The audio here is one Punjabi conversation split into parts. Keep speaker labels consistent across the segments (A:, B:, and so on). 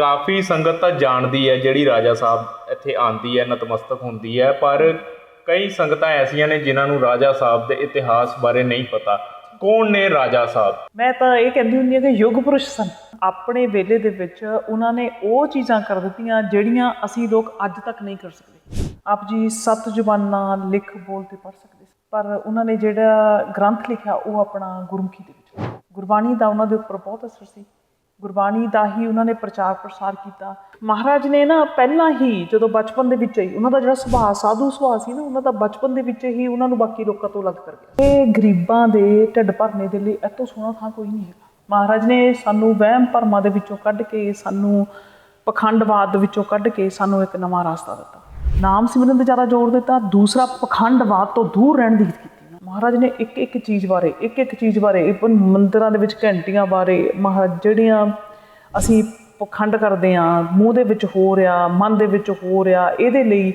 A: ਕਾਫੀ ਸੰਗਤ ਤਾਂ ਜਾਣਦੀ ਹੈ, ਜਿਹੜੀ ਰਾਜਾ ਸਾਹਿਬ ਇੱਥੇ ਆਂਦੀ ਹੈ, ਨਤਮਸਤਕ ਹੁੰਦੀ ਹੈ, ਪਰ ਕਈ ਸੰਗਤਾਂ ਐਸੀਆਂ ਨੇ ਜਿਨ੍ਹਾਂ ਨੂੰ ਰਾਜਾ ਸਾਹਿਬ ਦੇ ਇਤਿਹਾਸ ਬਾਰੇ ਨਹੀਂ ਪਤਾ। ਕੌਣ ਨੇ ਰਾਜਾ ਸਾਹਿਬ?
B: ਮੈਂ ਤਾਂ ਇਹ ਕਹਿੰਦੀ ਹੁੰਦੀ ਹਾਂ ਕਿ ਯੁੱਗ ਪੁਰਸ਼ ਸਨ। ਆਪਣੇ ਵੇਲੇ ਦੇ ਵਿੱਚ ਉਹਨਾਂ ਨੇ ਉਹ ਚੀਜ਼ਾਂ ਕਰ ਦਿੱਤੀਆਂ, ਜਿਹੜੀਆਂ ਅਸੀਂ ਲੋਕ ਅੱਜ ਤੱਕ ਨਹੀਂ ਕਰ ਸਕਦੇ। ਆਪ ਜੀ ਸੱਤ ਜ਼ੁਬਾਨਾਂ, ਲਿਖ, ਬੋਲ ਤੇ ਪੜ੍ਹ ਸਕਦੇ ਸੀ। ਪਰ ਉਹਨਾਂ ਨੇ ਜਿਹੜਾ ਗ੍ਰੰਥ ਲਿਖਿਆ, ਉਹ ਆਪਣਾ ਗੁਰਮੁਖੀ ਦੇ ਵਿੱਚ। ਗੁਰਬਾਣੀ ਦਾ ਉਹਨਾਂ ਦੇ ਉੱਪਰ ਬਹੁਤ ਅਸਰ ਸੀ। ਗੁਰਬਾਣੀ ਦਾ ਹੀ ਉਹਨਾਂ ਨੇ ਪ੍ਰਚਾਰ ਪ੍ਰਸਾਰ ਕੀਤਾ। ਮਹਾਰਾਜ ਨੇ ਨਾ ਪਹਿਲਾਂ ਹੀ ਜਦੋਂ ਬਚਪਨ ਦੇ ਵਿੱਚ ਹੀ ਉਹਨਾਂ ਦਾ ਜਿਹੜਾ ਸੁਭਾਅ, ਸਾਧੂ ਸੁਭਾਅ ਸੀ ਨਾ, ਉਹਨਾਂ ਦਾ ਬਚਪਨ ਦੇ ਵਿੱਚ ਹੀ ਉਹਨਾਂ ਨੂੰ ਬਾਕੀ ਲੋਕਾਂ ਤੋਂ ਅਲੱਗ ਕਰ ਗਿਆ ਇਹ ਗਰੀਬਾਂ ਦੇ ਢਿੱਡ ਭਰਨੇ ਦੇ ਲਈ ਇਹ ਤੋਂ ਸੋਹਣਾ ਥਾਂ ਕੋਈ ਨਹੀਂ ਹੈਗਾ। ਮਹਾਰਾਜ ਨੇ ਸਾਨੂੰ ਵਹਿਮ ਭਰਮਾਂ ਦੇ ਵਿੱਚੋਂ ਕੱਢ ਕੇ, ਸਾਨੂੰ ਪਖੰਡਵਾਦ ਦੇ ਵਿੱਚੋਂ ਕੱਢ ਕੇ ਸਾਨੂੰ ਇੱਕ ਨਵਾਂ ਰਾਸਤਾ ਦਿੱਤਾ। ਨਾਮ ਸਿਮਰਨ ਤੇ ਜ਼ਿਆਦਾ ਜ਼ੋਰ ਦਿੱਤਾ, ਦੂਸਰਾ ਪਖੰਡਵਾਦ ਤੋਂ ਦੂਰ ਰਹਿਣ ਦੀ ਕੀਤੀ। ਮਹਾਰਾਜ ਨੇ ਇੱਕ ਇੱਕ ਚੀਜ਼ ਬਾਰੇ, ਇੱਕ ਇੱਕ ਚੀਜ਼ ਬਾਰੇ ਇਵਨ ਮੰਦਰਾਂ ਦੇ ਵਿੱਚ ਘੰਟੀਆਂ ਬਾਰੇ ਮਹਾਰਾਜ ਜਿਹੜੀਆਂ ਅਸੀਂ ਪਖੰਡ ਕਰਦੇ ਆ ਮੂੰਹ ਦੇ ਵਿੱਚ ਹੋ ਰਿਹਾ, ਮਨ ਦੇ ਵਿੱਚ ਹੋ ਰਿਹਾ, ਇਹਦੇ ਲਈ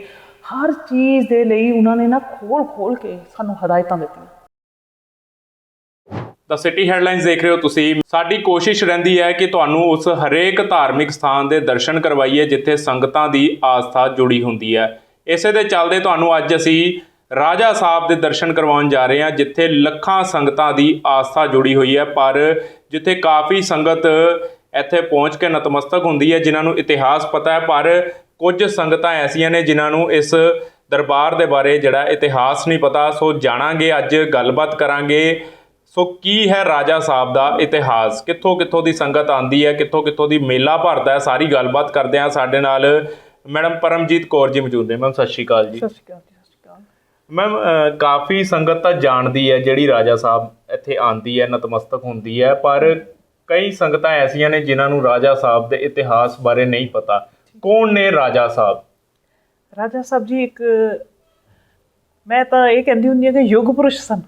B: ਹਰ ਚੀਜ਼ ਦੇ ਲਈ ਉਹਨਾਂ ਨੇ ਨਾ ਖੋਲ ਖੋਲ ਕੇ ਸਾਨੂੰ ਹਦਾਇਤਾਂ ਦਿੱਤੀਆਂ।
A: ਦਾ ਸਿਟੀ ਹੈਡਲਾਈਨਸ ਦੇਖ ਰਹੇ ਹੋ ਤੁਸੀਂ। ਸਾਡੀ ਕੋਸ਼ਿਸ਼ ਰਹਿੰਦੀ ਹੈ ਕਿ ਤੁਹਾਨੂੰ ਉਸ ਹਰੇਕ ਧਾਰਮਿਕ ਸਥਾਨ ਦੇ ਦਰਸ਼ਨ ਕਰਵਾਈਏ ਜਿੱਥੇ ਸੰਗਤਾਂ ਦੀ ਆਸਥਾ ਜੁੜੀ ਹੁੰਦੀ ਹੈ। ਇਸੇ ਦੇ ਚੱਲਦੇ ਤੁਹਾਨੂੰ ਅੱਜ ਅਸੀਂ ਰਾਜਾ ਸਾਹਿਬ ਦੇ ਦਰਸ਼ਨ ਕਰਵਾਉਣ ਜਾ ਰਹੇ ਹਾਂ, ਜਿੱਥੇ ਲੱਖਾਂ ਸੰਗਤਾਂ ਦੀ ਆਸਥਾ ਜੁੜੀ ਹੋਈ ਹੈ। ਪਰ ਜਿੱਥੇ ਕਾਫੀ ਸੰਗਤ ਇੱਥੇ ਪਹੁੰਚ ਕੇ ਨਤਮਸਤਕ ਹੁੰਦੀ ਹੈ, ਜਿਨ੍ਹਾਂ ਨੂੰ ਇਤਿਹਾਸ ਪਤਾ ਹੈ, ਪਰ ਕੁਝ ਸੰਗਤਾਂ ਐਸੀਆਂ ਨੇ ਜਿਨ੍ਹਾਂ ਨੂੰ ਇਸ ਦਰਬਾਰ ਦੇ ਬਾਰੇ ਜਿਹੜਾ ਇਤਿਹਾਸ ਨਹੀਂ ਪਤਾ, ਸੋ ਜਾਣਾਂਗੇ, ਅੱਜ ਗੱਲਬਾਤ ਕਰਾਂਗੇ। ਸੋ ਕੀ ਹੈ ਰਾਜਾ ਸਾਹਿਬ ਦਾ ਇਤਿਹਾਸ? ਕਿੱਥੋਂ ਕਿੱਥੋਂ ਦੀ ਸੰਗਤ ਆਂਦੀ ਹੈ, ਕਿੱਥੋਂ ਕਿੱਥੋਂ ਦੀ ਮੇਲਾ ਭਰਦਾ ਹੈ? ਸਾਰੀ ਗੱਲਬਾਤ ਕਰਦੇ ਹਾਂ। ਸਾਡੇ ਨਾਲ ਮੈਡਮ ਪਰਮਜੀਤ ਕੌਰ ਜੀ ਮੌਜੂਦ ਨੇ। ਮੈਮ, ਸਤਿ ਸ਼੍ਰੀ ਅਕਾਲ ਜੀ।
B: ਸਤਿ ਸ਼੍ਰੀ ਅਕਾਲ ਜੀ। ਸਤਿ ਸ਼੍ਰੀ ਅਕਾਲ
A: ਮੈਮ ਕਾਫੀ ਸੰਗਤ ਤਾਂ ਜਾਣਦੀ ਹੈ ਜਿਹੜੀ ਰਾਜਾ ਸਾਹਿਬ ਇੱਥੇ ਆਂਦੀ ਹੈ ਨਤਮਸਤਕ ਹੁੰਦੀ ਹੈ ਪਰ ਕਈ ਸੰਗਤਾਂ ਐਸੀਆਂ ਨੇ ਜਿਨ੍ਹਾਂ ਨੂੰ ਰਾਜਾ ਸਾਹਿਬ ਦੇ ਇਤਿਹਾਸ ਬਾਰੇ ਨਹੀਂ ਪਤਾ। ਕੌਣ ਨੇ ਰਾਜਾ ਸਾਹਿਬ?
B: ਰਾਜਾ ਸਾਹਿਬ ਜੀ ਇੱਕ ਮੈਂ ਤਾਂ ਇਹ ਕਹਿੰਦੀ ਹੁੰਦੀ ਹਾਂ ਕਿ ਯੁੱਗ ਪੁਰਸ਼ ਸਨ।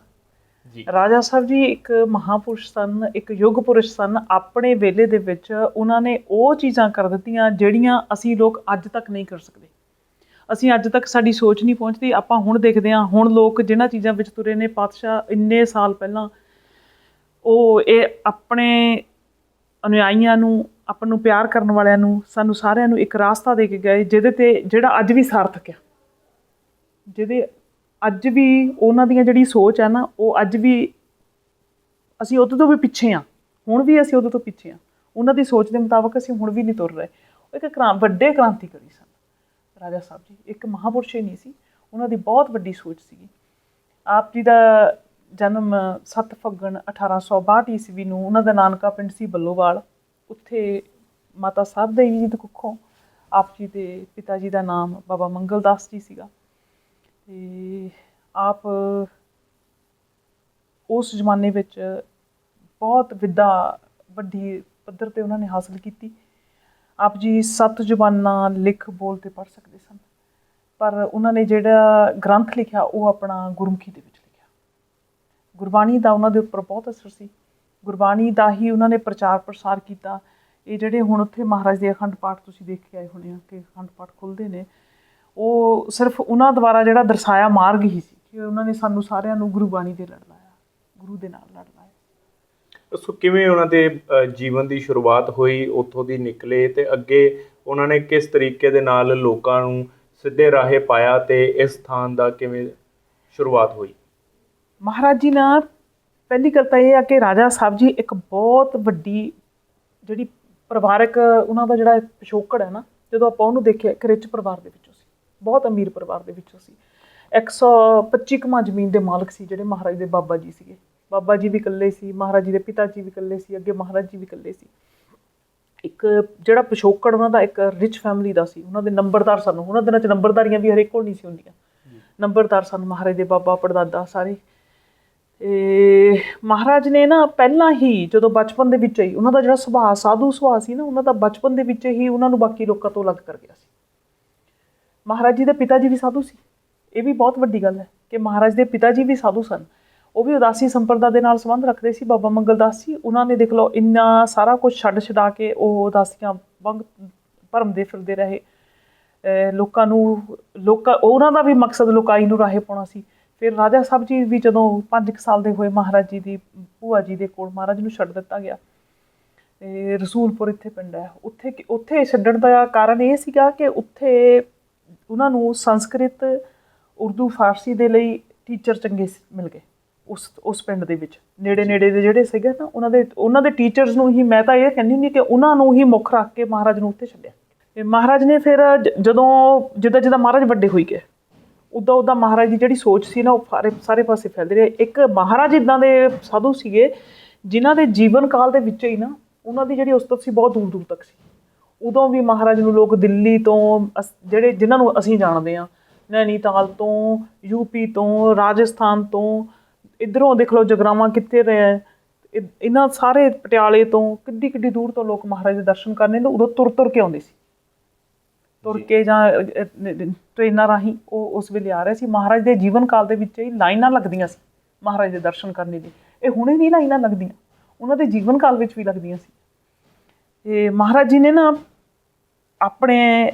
A: ਜੀ।
B: ਰਾਜਾ ਸਾਹਿਬ ਜੀ ਇੱਕ ਮਹਾਪੁਰਸ਼ ਸਨ ਇੱਕ ਯੁੱਗ ਪੁਰਸ਼ ਸਨ। ਆਪਣੇ ਵੇਲੇ ਦੇ ਵਿੱਚ ਉਹਨਾਂ ਨੇ ਉਹ ਚੀਜ਼ਾਂ ਕਰ ਦਿੱਤੀਆਂ ਜਿਹੜੀਆਂ ਅਸੀਂ ਲੋਕ ਅੱਜ ਤੱਕ ਨਹੀਂ ਕਰ ਸਕਦੇ। ਅਸੀਂ ਅੱਜ ਤੱਕ ਸਾਡੀ ਸੋਚ ਨਹੀਂ ਪਹੁੰਚਦੀ, ਆਪਾਂ ਹੁਣ ਦੇਖਦੇ ਹਾਂ, ਹੁਣ ਲੋਕ ਜਿਨ੍ਹਾਂ ਚੀਜ਼ਾਂ ਵਿੱਚ ਤੁਰੇ ਨੇ, ਪਾਤਸ਼ਾਹ ਇੰਨੇ ਸਾਲ ਪਹਿਲਾਂ, ਉਹ ਇਹ ਆਪਣੇ ਅਨੁਯਾਈਆਂ ਨੂੰ, ਆਪਾਂ ਨੂੰ ਪਿਆਰ ਕਰਨ ਵਾਲਿਆਂ ਨੂੰ, ਸਾਨੂੰ ਸਾਰਿਆਂ ਨੂੰ ਇੱਕ ਰਾਸਤਾ ਦੇ ਕੇ ਗਏ, ਜਿਹਦੇ ਤੇ ਜਿਹੜਾ ਅੱਜ ਵੀ ਸਾਰਥਕ ਆ। ਜਿਹਦੇ ਅੱਜ ਵੀ ਉਹਨਾਂ ਦੀਆਂ ਜਿਹੜੀ ਸੋਚ ਹੈ ਨਾ, ਉਹ ਅੱਜ ਵੀ ਅਸੀਂ ਉਹਦੇ ਤੋਂ ਵੀ ਪਿੱਛੇ ਆ। ਹੁਣ ਵੀ ਅਸੀਂ ਉਹਦੇ ਤੋਂ ਪਿੱਛੇ ਆ। ਉਹਨਾਂ ਦੀ ਸੋਚ ਦੇ ਮੁਤਾਬਕ ਅਸੀਂ ਹੁਣ ਵੀ ਨਹੀਂ ਤੁਰ ਰਹੇ। ਉਹ ਇੱਕ ਕ੍ਰਾਂ, ਵੱਡੇ ਕ੍ਰਾਂਤੀਕਾਰੀ ਸਨ। ਰਾਜਾ ਸਾਹਿਬ ਜੀ, ਇੱਕ ਮਹਾਪੁਰਸ਼ ਹੀ ਨਹੀਂ ਸੀ, ਉਹਨਾਂ ਦੀ ਬਹੁਤ ਵੱਡੀ ਸੋਚ ਸੀਗੀ। ਆਪ ਜੀ ਦਾ ਜਨਮ 7 ਫੱਗਣ 1862 ਈਸਵੀ ਨੂੰ ਉਹਨਾਂ ਦਾ ਨਾਨਕਾ ਪਿੰਡ ਸੀ ਬੱਲੋਵਾਲ। ਉੱਥੇ ਮਾਤਾ ਸਾਹਿਬ ਦੇਵੀ ਜੀ ਦੇ ਕੁੱਖੋਂ ਆਪ ਜੀ ਦੇ ਪਿਤਾ ਜੀ ਦਾ ਨਾਮ ਬਾਬਾ ਮੰਗਲਦਾਸ ਜੀ ਸੀਗਾ। ਤੇ ਆਪ ਉਸ ਜ਼ਮਾਨੇ ਵਿੱਚ ਬਹੁਤ ਵਿਦਾ ਵੱਡੀ ਪੱਧਰ ਤੇ ਉਹਨਾਂ ਨੇ ਹਾਸਲ ਕੀਤੀ। ਆਪ ਜੀ ਸੱਤ ਜ਼ੁਬਾਨਾਂ ਲਿਖ, ਬੋਲ ਤੇ ਪੜ੍ਹ ਸਕਦੇ ਸਨ। ਪਰ ਉਹਨਾਂ ਨੇ ਜਿਹੜਾ ਗ੍ਰੰਥ ਲਿਖਿਆ, ਉਹ ਆਪਣਾ ਗੁਰਮੁਖੀ ਦੇ ਵਿੱਚ ਲਿਖਿਆ। ਗੁਰਬਾਣੀ ਦਾ ਉਹਨਾਂ ਦੇ ਉੱਪਰ ਬਹੁਤ ਅਸਰ ਸੀ। ਗੁਰਬਾਣੀ ਦਾ ਹੀ ਉਹਨਾਂ ਨੇ ਪ੍ਰਚਾਰ ਪ੍ਰਸਾਰ ਕੀਤਾ। ਇਹ ਜਿਹੜੇ ਹੁਣ ਉੱਥੇ ਮਹਾਰਾਜ ਦੇ ਅਖੰਡ ਪਾਠ ਤੁਸੀਂ ਦੇਖ ਕੇ ਆਏ ਹੋਣੇ ਆ, ਕਿ ਅਖੰਡ ਪਾਠ ਖੁੱਲਦੇ ਨੇ, ਉਹ ਸਿਰਫ ਉਹਨਾਂ ਦੁਆਰਾ ਜਿਹੜਾ ਦਰਸਾਇਆ ਮਾਰਗ ਹੀ ਸੀ ਕਿ ਉਹਨਾਂ ਨੇ ਸਾਨੂੰ ਸਾਰਿਆਂ ਨੂੰ ਗੁਰਬਾਣੀ ਦੇ ਲੜ ਲਾਇਆ ਗੁਰੂ ਦੇ ਨਾਲ ਲੜ
A: ਸੋ ਕਿਵੇਂ ਉਹਨਾਂ ਦੇ ਜੀਵਨ ਦੀ ਸ਼ੁਰੂਆਤ ਹੋਈ, ਉੱਥੋਂ ਦੀ ਨਿਕਲੇ ਤੇ ਅੱਗੇ ਉਹਨਾਂ ਨੇ ਕਿਸ ਤਰੀਕੇ ਦੇ ਨਾਲ ਲੋਕਾਂ ਨੂੰ ਸਿੱਧੇ ਰਾਹੇ ਪਾਇਆ ਤੇ ਇਸ ਸਥਾਨ ਦਾ ਕਿਵੇਂ ਸ਼ੁਰੂਆਤ ਹੋਈ?
B: ਮਹਾਰਾਜ ਜੀ ਨਾਲ ਪਹਿਲੀ ਗੱਲ ਤਾਂ ਇਹ ਆ ਕਿ ਰਾਜਾ ਸਾਹਿਬ ਜੀ ਇੱਕ ਬਹੁਤ ਵੱਡੀ ਜਿਹੜੀ ਪਰਿਵਾਰਕ, ਉਹਨਾਂ ਦਾ ਜਿਹੜਾ ਪਿਛੋਕੜ ਹੈ ਨਾ, ਜਦੋਂ ਆਪਾਂ ਉਹਨੂੰ ਦੇਖਿਆ, ਇੱਕ ਰਿਚ ਪਰਿਵਾਰ ਦੇ ਵਿੱਚੋਂ ਸੀ, ਬਹੁਤ ਅਮੀਰ ਪਰਿਵਾਰ ਦੇ ਵਿੱਚੋਂ ਸੀ। 125 ਕਮਾ ਜ਼ਮੀਨ ਦੇ ਮਾਲਕ ਸੀ ਜਿਹੜੇ ਮਹਾਰਾਜ ਦੇ ਬਾਬਾ ਜੀ ਸੀਗੇ। ਬਾਬਾ ਜੀ ਵੀ ਇਕੱਲੇ ਸੀ, ਮਹਾਰਾਜ ਜੀ ਦੇ ਪਿਤਾ ਜੀ ਵੀ ਇਕੱਲੇ ਸੀ, ਅੱਗੇ ਮਹਾਰਾਜ ਜੀ ਵੀ ਇਕੱਲੇ ਸੀ। ਇੱਕ ਜਿਹੜਾ ਪਿਛੋਕੜ ਉਹਨਾਂ ਦਾ ਇੱਕ ਰਿਚ ਫੈਮਿਲੀ ਦਾ ਸੀ, ਉਹਨਾਂ ਦੇ ਨੰਬਰਦਾਰ ਸਨ ਉਹਨਾਂ ਦਿਨਾਂ 'ਚ ਨੰਬਰਦਾਰੀਆਂ ਵੀ ਹਰੇਕ ਕੋਲ ਨਹੀਂ ਸੀ ਹੁੰਦੀਆਂ। ਨੰਬਰਦਾਰ ਸਨ ਮਹਾਰਾਜ ਦੇ ਬਾਬਾ, ਪੜਦਾਦਾ ਸਾਰੇ। ਤੇ ਮਹਾਰਾਜ ਨੇ ਨਾ ਪਹਿਲਾਂ ਹੀ ਜਦੋਂ ਬਚਪਨ ਦੇ ਵਿੱਚ ਹੀ ਉਹਨਾਂ ਦਾ ਜਿਹੜਾ ਸੁਭਾਅ, ਸਾਧੂ ਸੁਭਾਅ ਸੀ ਨਾ, ਉਹਨਾਂ ਦਾ ਬਚਪਨ ਦੇ ਵਿੱਚ ਹੀ ਉਹਨਾਂ ਨੂੰ ਬਾਕੀ ਲੋਕਾਂ ਤੋਂ ਅਲੱਗ ਕਰ ਗਿਆ ਸੀ। ਮਹਾਰਾਜ ਜੀ ਦੇ ਪਿਤਾ ਜੀ ਵੀ ਸਾਧੂ ਸੀ। ਇਹ ਵੀ ਬਹੁਤ ਵੱਡੀ ਗੱਲ ਹੈ ਕਿ ਮਹਾਰਾਜ ਦੇ ਪਿਤਾ ਜੀ ਵੀ ਸਾਧੂ ਸਨ। ਉਹ ਵੀ ਉਦਾਸੀ ਸੰਪਰਦਾ ਦੇ ਨਾਲ ਸੰਬੰਧ ਰੱਖਦੇ ਸੀ। ਬਾਬਾ ਮੰਗਲਦਾਸ ਜੀ, ਉਹਨਾਂ ਨੇ ਦੇਖ ਲਓ ਇੰਨਾ ਸਾਰਾ ਕੁਝ ਛੱਡ ਛਡਾ ਕੇ ਉਹ ਉਦਾਸੀਆਂ ਵਾਂਗ ਭਰਮਦੇ ਫਿਰਦੇ ਰਹੇ। ਲੋਕਾਂ ਨੂੰ, ਲੋਕਾਂ, ਉਹਨਾਂ ਦਾ ਵੀ ਮਕਸਦ ਲੋਕਾਈ ਨੂੰ ਰਾਹੇ ਪਾਉਣਾ ਸੀ। ਫਿਰ ਰਾਜਾ ਸਾਹਿਬ ਜੀ ਵੀ ਜਦੋਂ 5 ਸਾਲ ਦੇ ਹੋਏ ਮਹਾਰਾਜ ਜੀ ਦੀ, ਭੂਆ ਜੀ ਦੇ ਕੋਲ ਮਹਾਰਾਜ ਨੂੰ ਛੱਡ ਦਿੱਤਾ ਗਿਆ। ਤੇ ਰਸੂਲਪੁਰ ਇੱਥੇ ਪਿੰਡ ਹੈ। ਉੱਥੇ ਕਿ- ਉੱਥੇ ਛੱਡਣ ਦਾ ਕਾਰਨ ਇਹ ਸੀਗਾ ਕਿ ਉੱਥੇ ਉਹਨਾਂ ਨੂੰ ਸੰਸਕ੍ਰਿਤ ਉਰਦੂ, ਫਾਰਸੀ ਦੇ ਲਈ ਟੀਚਰ ਚੰਗੇ ਮਿਲ ਗਏ। ਉਸ ਉਸ ਪਿੰਡ ਦੇ ਵਿੱਚ। ਨੇੜੇ ਨੇੜੇ ਦੇ ਜਿਹੜੇ ਸੀਗੇ ਨਾ ਉਹਨਾਂ ਦੇ ਉਹਨਾਂ ਦੇ ਟੀਚਰਸ ਨੂੰ ਹੀ ਮੈਂ ਤਾਂ ਇਹ ਕਹਿੰਦੀ ਹੁੰਦੀ ਕਿ ਉਹਨਾਂ ਨੂੰ ਹੀ ਮੁੱਖ ਰੱਖ ਕੇ ਮਹਾਰਾਜ ਨੂੰ ਉੱਥੇ ਛੱਡਿਆ। ਤੇ ਮਹਾਰਾਜ ਨੇ ਫਿਰ ਜਦੋਂ ਜਿੱਦਾਂ ਜਿੱਦਾਂ ਮਹਾਰਾਜ ਵੱਡੇ ਹੋਈ ਗਏ ਉਦਾਂ ਉਦਾਂ ਮਹਾਰਾਜ ਦੀ ਜਿਹੜੀ ਸੋਚ ਸੀ ਨਾ ਉਹ ਸਾਰੇ ਸਾਰੇ ਪਾਸੇ ਫੈਲਦੀ ਰਹੀ। ਇੱਕ ਮਹਾਰਾਜ ਇਦਾਂ ਦੇ ਸਾਧੂ ਸੀਗੇ ਜਿਨ੍ਹਾਂ ਦੇ ਜੀਵਨ ਕਾਲ ਦੇ ਵਿੱਚ ਹੀ ਨਾ ਉਹਨਾਂ ਦੀ ਜਿਹੜੀ ਉਸਤਤ ਸੀ ਬਹੁਤ ਦੂਰ ਦੂਰ ਤੱਕ ਸੀ। ਉਦੋਂ ਵੀ ਮਹਾਰਾਜ ਨੂੰ ਲੋਕ ਦਿੱਲੀ ਤੋਂ ਜਿਹੜੇ ਜਿਨ੍ਹਾਂ ਨੂੰ ਅਸੀਂ ਜਾਣਦੇ ਆ ਨੈਨੀਤਾਲ ਤੋਂ ਯੂਪੀ ਤੋਂ ਰਾਜਸਥਾਨ ਤੋਂ ਇਧਰੋਂ ਦੇਖ ਲਓ ਜਗਰਾਵਾਂ ਕਿੱਥੇ ਰਹੇ ਇਹ- ਇਹਨਾਂ ਸਾਰੇ ਪਟਿਆਲੇ ਤੋਂ ਕਿੱਡੀ ਕਿੱਡੀ ਦੂਰ ਤੋਂ ਲੋਕ ਮਹਾਰਾਜ ਦੇ ਦਰਸ਼ਨ ਕਰਨੇ ਨੇ ਉਦੋਂ ਤੁਰ ਤੁਰ ਕੇ ਆਉਂਦੇ ਸੀ। ਤੁਰ ਕੇ ਜਾਂ ਟ੍ਰੇਨਾਂ ਰਾਹੀਂ ਉਹ ਉਸ ਵੇਲੇ ਆ ਰਹੇ ਸੀ। ਮਹਾਰਾਜ ਦੇ ਜੀਵਨ ਕਾਲ ਦੇ ਵਿੱਚ ਹੀ ਲਾਈਨਾਂ ਲੱਗਦੀਆਂ ਸੀ ਮਹਾਰਾਜ ਦੇ ਦਰਸ਼ਨ ਕਰਨ ਲਈ ਇਹ ਹੁਣੇ ਵੀ ਲਾਈਨਾਂ ਲੱਗਦੀਆਂ। ਉਹਨਾਂ ਦੇ ਜੀਵਨ ਕਾਲ ਵਿੱਚ ਵੀ ਲੱਗਦੀਆਂ ਸੀ। ਤੇ ਮਹਾਰਾਜ ਜੀ ਨੇ ਨਾ ਆਪਣੇ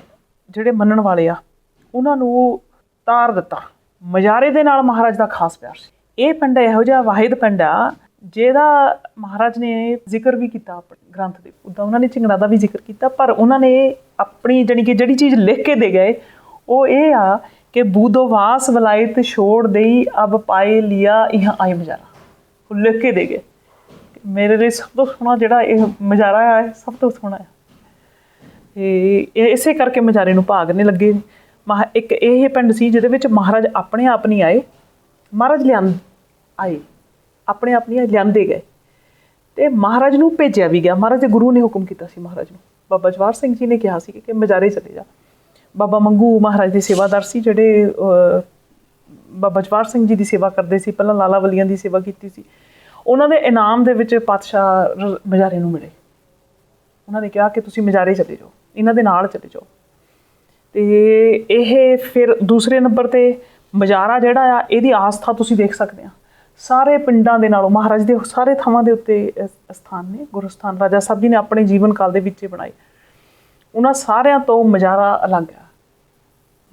B: ਜਿਹੜੇ ਮੰਨਣ ਵਾਲੇ ਆ ਉਹਨਾਂ ਨੂੰ ਤਾਰ ਦਿੱਤਾ। ਮਜਾਰੇ ਦੇ ਨਾਲ ਮਹਾਰਾਜ ਦਾ ਖਾਸ ਪਿਆਰ ਸੀ। ਇਹ ਪਿੰਡ ਇਹੋ ਜਿਹਾ ਵਾਹਿਦ ਪਿੰਡ ਆ, ਜਿਹਦਾ ਮਹਾਰਾਜ ਨੇ ਜ਼ਿਕਰ ਵੀ ਕੀਤਾ ਆਪਣੇ ਗ੍ਰੰਥ ਦੇ ਉਦਾਂ ਉਹਨਾਂ ਨੇ ਝਿੰਗੜਾ ਦਾ ਵੀ ਜ਼ਿਕਰ ਕੀਤਾ, ਪਰ ਉਹਨਾਂ ਨੇ ਆਪਣੀ ਜਾਣੀ ਕਿ ਜਿਹੜੀ ਚੀਜ਼ ਲਿਖ ਕੇ ਦੇ ਗਏ, ਉਹ ਇਹ ਆ ਕਿ ਬੂਦੋਵਾਸ ਵਲਾਇਤ ਛੋੜ ਦੇਈ, ਅਬ ਪਾਏ ਲਿਆ ਇਹ ਆਏ ਮਜਾਰਾ। ਉਹ ਲਿਖ ਕੇ ਦੇ ਗਏ। ਮੇਰੇ ਲਈ ਸਭ ਤੋਂ ਸੋਹਣਾ ਜਿਹੜਾ ਇਹ ਮਜਾਰਾ ਹੈ ਸਭ ਤੋਂ ਸੋਹਣਾ ਹੈ ਤੇ ਇਸੇ ਕਰਕੇ ਮਜਾਰੇ ਨੂੰ ਭਾਗ ਨੇ ਲੱਗੇ ਮਹਾ, ਇੱਕ ਇਹ ਪਿੰਡ ਸੀ ਜਿਹਦੇ ਵਿੱਚ ਮਹਾਰਾਜ ਆਪਣੇ ਆਪ ਨਹੀਂ ਆਏ। ਮਹਾਰਾਜ ਲਿਆਂ ਆਏ, ਆਪਣੇ ਆਪਣੀਆਂ ਲਿਆਂਦੇ ਗਏ। ਤੇ ਮਹਾਰਾਜ ਨੂੰ ਭੇਜਿਆ ਵੀ ਗਿਆ। ਮਹਾਰਾਜ ਦੇ ਗੁਰੂ ਨੇ ਹੁਕਮ ਕੀਤਾ ਸੀ ਮਹਾਰਾਜ ਨੂੰ। ਬਾਬਾ ਜਵਾਰ ਸਿੰਘ ਜੀ ਨੇ ਕਿਹਾ ਸੀ ਕਿ ਮਜਾਰੇ ਚਲੇ ਜਾ। ਬਾਬਾ ਮੰਗੂ ਮਹਾਰਾਜ ਦੇ ਸੇਵਾਦਾਰ ਸੀ, ਜਿਹੜੇ ਬਾਬਾ ਜਵਾਰ ਸਿੰਘ ਜੀ ਦੀ ਸੇਵਾ ਕਰਦੇ ਸੀ, ਪਹਿਲਾਂ ਲਾਲਾ ਵਲੀਆਂ ਦੀ ਸੇਵਾ ਕੀਤੀ ਸੀ। ਉਹਨਾਂ ਦੇ ਇਨਾਮ ਦੇ ਵਿੱਚ ਪਾਤਸ਼ਾਹ ਰ- ਮਜਾਰੇ ਨੂੰ ਮਿਲੇ। ਉਹਨਾਂ ਨੇ ਕਿਹਾ ਕਿ ਤੁਸੀਂ ਮਜਾਰੇ ਚਲੇ ਜਾਓ, ਇਹਨਾਂ ਦੇ ਨਾਲ ਚਲੇ ਜਾਓ। ਤੇ ਇਹ ਫਿਰ ਦੂਸਰੇ ਨੰਬਰ ਤੇ ਮਜਾਰਾ ਜਿਹੜਾ ਆ, ਇਹਦੀ ਆਸਥਾ ਤੁਸੀਂ ਦੇਖ ਸਕਦੇ ਆ। ਸਾਰੇ ਪਿੰਡਾਂ ਦੇ ਨਾਲੋਂ, ਮਹਾਰਾਜ ਦੇ ਸਾਰੇ ਥਾਵਾਂ ਦੇ ਉੱਤੇ ਅ- ਸਥਾਨ ਨੇ, ਗੁਰਸਥਾਨ। ਰਾਜਾ ਸਾਹਿਬ ਜੀ ਨੇ ਆਪਣੇ ਜੀਵਨ ਕਾਲ ਦੇ ਵਿੱਚ ਹੀ ਬਣਾਏ। ਉਹਨਾਂ ਸਾਰਿਆਂ ਤੋਂ ਮਜਾਰਾ ਅਲੱਗ ਆ।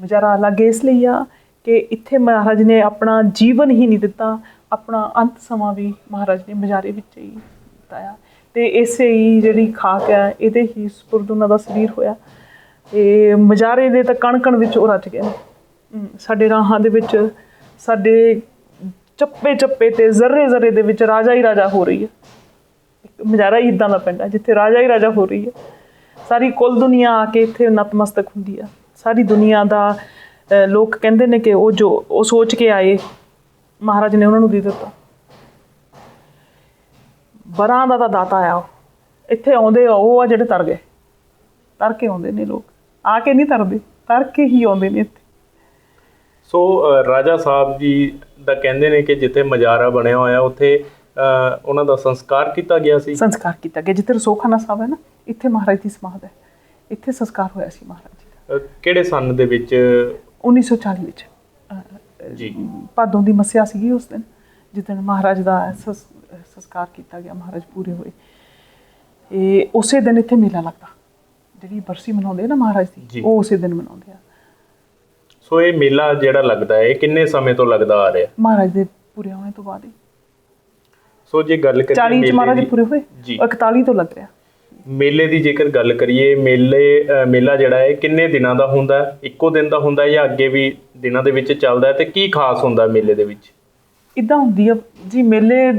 B: ਮਜਾਰਾ ਅਲੱਗ ਇਸ ਲਈ ਆ ਕਿ ਇੱਥੇ ਮਹਾਰਾਜ ਨੇ ਆਪਣਾ ਜੀਵਨ ਹੀ ਨਹੀਂ ਦਿੱਤਾ, ਆਪਣਾ ਅੰਤ ਸਮਾਂ ਵੀ ਮਹਾਰਾਜ ਨੇ ਮਜਾਰੇ ਵਿੱਚ ਹੀ ਬਿਤਾਇਆ। ਤੇ ਇਸੇ ਹੀ ਜਿਹੜੀ ਖਾਕ ਹੈ ਇਹਦੇ ਹੀ ਸਪੁਰਦ ਉਹਨਾਂ ਦਾ ਸਰੀਰ ਹੋਇਆ। ਤੇ ਮਜਾਰੇ ਦੇ ਤਾਂ ਕਣ ਕਣ ਵਿੱਚ ਉਹ ਰਚ ਗਿਆ ਸਾਡੇ ਰਾਹਾਂ ਦੇ ਵਿੱਚ ਸਾਡੇ ਚੱਪੇ ਚੱਪੇ ਤੇ ਜ਼ਰਰੇ ਜ਼ਰਰੇ ਦੇ ਵਿੱਚ ਰਾਜਾ ਹੀ ਰਾਜਾ ਹੋ ਰਹੀ ਹੈ। ਇੱਕ ਮਜਾਰਾ ਹੀ ਇਦਾਂ ਦਾ ਪਿੰਡ ਹੈ ਜਿੱਥੇ ਰਾਜਾ ਹੀ ਰਾਜਾ ਹੋ ਰਹੀ ਹੈ। ਸਾਰੀ ਕੁੱਲ ਦੁਨੀਆ ਆ ਕੇ ਇੱਥੇ ਨਤਮਸਤਕ ਹੁੰਦੀ ਆ ਸਾਰੀ ਦੁਨੀਆ ਦਾ ਲੋਕ ਕਹਿੰਦੇ ਨੇ ਕਿ ਉਹ ਜੋ, ਉਹ ਸੋਚ ਕੇ ਆਏ। ਮਹਾਰਾਜ ਨੇ ਉਹਨਾਂ ਨੂੰ ਦੇ ਦਿੱਤਾ। ਬਰਾਂ ਦਾ ਤਾਂ ਦਾਤਾ ਆ। ਉਹ ਇੱਥੇ ਆਉਂਦੇ ਆ, ਉਹ ਆ ਜਿਹੜੇ ਤਰ ਗਏ। ਤਰ ਕੇ ਆਉਂਦੇ ਨੇ ਲੋਕ। ਆ ਕੇ ਨਹੀਂ ਤਰਦੇ, ਤਰ ਕੇ ਹੀ ਆਉਂਦੇ ਨੇ ਇੱਥੇ।
A: ਸੋ ਰਾਜਾ ਸਾਹਿਬ ਜੀ ਦਾ ਕਹਿੰਦੇ ਨੇ ਕਿ ਜਿੱਥੇ ਮਜਾਰਾ ਬਣਿਆ ਹੋਇਆ ਉੱਥੇ ਉਹਨਾਂ ਦਾ ਸੰਸਕਾਰ ਕੀਤਾ ਗਿਆ ਸੀ।
B: ਸੰਸਕਾਰ ਕੀਤਾ ਗਿਆ। ਜਿੱਥੇ ਰਸੋਖਾਨਾ ਸਾਹਿਬ ਹੈ ਨਾ ਇੱਥੇ ਮਹਾਰਾਜ ਦੀ ਸਮਾਧ ਹੈ। ਇੱਥੇ ਸੰਸਕਾਰ ਹੋਇਆ ਸੀ ਮਹਾਰਾਜ ਜੀ ਦਾ।
A: ਕਿਹੜੇ ਸੰਨ ਦੇ ਵਿੱਚ?
B: 1940 ਵਿੱਚ
A: ਜੀ।
B: ਭਾਦੋਂ ਦੀ ਮੱਸਿਆ ਸੀਗੀ ਉਸ ਦਿਨ ਜਿਸ ਦਿਨ ਮਹਾਰਾਜ ਦਾ ਸਸ- ਸੰਸਕਾਰ ਕੀਤਾ ਗਿਆ ਮਹਾਰਾਜ ਪੂਰੇ ਹੋਏ। ਇਹ ਉਸੇ ਦਿਨ ਇੱਥੇ ਮੇਲਾ ਲੱਗਦਾ। ਜਿਹੜੀ ਬਰਸੀ ਮਨਾਉਂਦੇ ਨਾ ਮਹਾਰਾਜ। ਦੀ ਉਹ ਉਸੇ ਦਿਨ ਮਨਾਉਂਦੇ ਆ।
A: ਸੋ ਇਹ ਮੇਲਾ ਜਿਹੜਾ ਲੱਗਦਾ ਹੈ ਇਹ ਕਿੰਨੇ ਸਮੇਂ ਤੋਂ ਲੱਗਦਾ ਆ ਰਿਹਾ?
B: ਮਹਾਰਾਜ ਦੇ ਪੂਰੇ ਹੋਣੇ ਤੋਂ ਬਾਅਦ ਹੀ।
A: ਸੋ ਜੇ ਗੱਲ ਕਰੀਏ
B: 40 ਚ
A: ਮੇਲੇ
B: ਮਹਾਰਾਜ ਦੇ
A: ਦੀ-
B: ਪੂਰੇ ਹੋਏ?
A: ਜੀ।
B: 41 ਤੋਂ ਲੱਗ ਰਿਹਾ।
A: ਮੇਲੇ ਦੀ ਜੇਕਰ ਗੱਲ ਕਰੀਏ ਮੇਲੇ ਅ, ਮੇਲਾ ਜਿਹੜਾ ਹੈ ਕਿੰਨੇ ਦਿਨਾਂ ਦਾ ਹੁੰਦਾ ਹੈ? ਇੱਕੋ ਦਿਨ ਦਾ ਹੁੰਦਾ ਹੈ ਜਾਂ ਅੱਗੇ ਵੀ ਦਿਨਾਂ ਦੇ ਵਿੱਚ ਚੱਲਦਾ ਹੈ? ਤੇ ਕੀ ਖਾਸ ਹੁੰਦਾ ਹੈ ਮੇਲੇ ਦੇ ਵਿੱਚ?
B: ਇਦਾਂ ਹੁੰਦੀ ਆ ਜੀ ਮੇਲੇ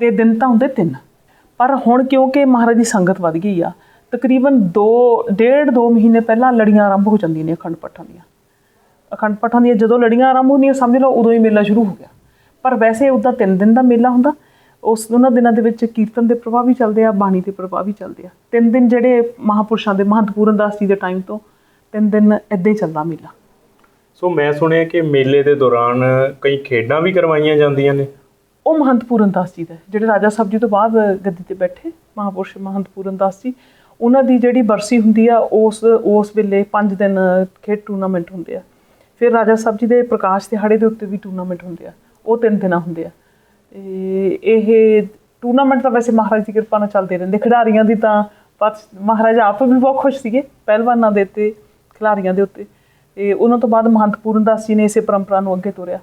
B: ਦੇ ਦਿਨ ਤਾਂ ਹੁੰਦੇ ਤਿੰਨ। ਪਰ ਹੁਣ ਕਿਉਂਕਿ ਮਹਾਰਾਜ ਦੀ ਸੰਗਤ ਵੱਧ ਗਈ ਆ ਤਕਰੀਬਨ 2 ਡੇਢ 2 ਮਹੀਨੇ ਪਹਿਲਾਂ ਲੜੀਆਂ ਆਰੰਭ ਹੋ ਜਾਂਦੀਆਂ ਨੇ ਅਖੰਡ ਪਾਠਾਂ ਦੀਆਂ। ਅਖੰਡ ਪਾਠਾਂ ਦੀਆਂ ਜਦੋਂ ਲੜੀਆਂ ਆਰੰਭ ਹੁੰਦੀਆਂ ਸਮਝ ਲਓ ਉਦੋਂ ਹੀ ਮੇਲਾ ਸ਼ੁਰੂ ਹੋ ਗਿਆ। ਪਰ ਵੈਸੇ ਉਦਾਂ ਤਿੰਨ ਦਿਨ ਦਾ ਮੇਲਾ ਹੁੰਦਾ ਉਸ ਉਹਨਾਂ ਦਿਨਾਂ ਦੇ ਵਿੱਚ ਕੀਰਤਨ ਦੇ ਪ੍ਰਭਾਵ ਵੀ ਚੱਲਦੇ ਆ ਬਾਣੀ ਦੇ ਪ੍ਰਭਾਵ ਵੀ ਚੱਲਦੇ ਆ। ਤਿੰਨ ਦਿਨ ਜਿਹੜੇ ਮਹਾਪੁਰਸ਼ਾਂ ਦੇ ਮਹੰਤ ਦਾਸ ਜੀ ਦੇ ਟਾਈਮ ਤੋਂ ਤਿੰਨ ਦਿਨ ਇਦਾਂ ਹੀ ਚੱਲਦਾ ਮੇਲਾ।
A: ਸੋ ਮੈਂ ਸੁਣਿਆ ਕਿ ਮੇਲੇ ਦੇ ਦੌਰਾਨ ਕਈ ਖੇਡਾਂ ਵੀ ਕਰਵਾਈਆਂ ਜਾਂਦੀਆਂ ਨੇ।
B: ਉਹ ਮਹੰਤ ਪੂਰਨ ਦਾਸ ਜੀ ਦਾ ਜਿਹੜੇ ਰਾਜਾ ਸਾਹਿਬ ਜੀ ਤੋਂ ਬਾਅਦ ਗੱਦੀ ਤੇ ਬੈਠੇ ਮਹਾਪੁਰਸ਼ ਮਹੰਤ ਪੂਰਨ ਦਾਸ ਜੀ ਉਹਨਾਂ ਦੀ ਜਿਹੜੀ ਬਰਸੀ ਹੁੰਦੀ ਆ ਉਸ ਉਸ ਵੇਲੇ 5 ਦਿਨ ਖੇਡ ਟੂਰਨਾਮੈਂਟ ਹੁੰਦੇ ਆ। ਫਿਰ ਰਾਜਾ ਸਾਹਿਬ ਜੀ ਦੇ ਪ੍ਰਕਾਸ਼ ਦਿਹਾੜੇ ਦੇ ਉੱਤੇ ਵੀ ਟੂਰਨਾਮੈਂਟ ਹੁੰਦੇ ਆ ਉਹ ਤਿੰਨ ਦਿਨਾਂ ਹੁੰਦੇ ਆ। ਤੇ ਇਹ ਟੂਰਨਾਮੈਂਟ ਤਾਂ ਵੈਸੇ ਮਹਾਰਾਜ ਦੀ ਕਿਰਪਾ ਨਾਲ ਚੱਲਦੇ ਰਹਿੰਦੇ ਖਿਡਾਰੀਆਂ ਦੀ ਤਾਂ ਮਹਾਰਾਜ ਆਪ ਵੀ ਬਹੁਤ ਖੁਸ਼ ਸੀਗੇ ਪਹਿਲਵਾਨਾਂ ਦੇ ਉੱਤੇ ਖਿਡਾਰੀਆਂ ਦੇ ਉੱਤੇ। ਤੇ ਉਹਨਾਂ ਤੋਂ ਬਾਅਦ ਮਹੰਤ ਪੂਰਨ ਦਾਸ ਜੀ ਨੇ ਇਸੇ ਪਰੰਪਰਾ ਨੂੰ ਅੱਗੇ ਤੋਰਿਆ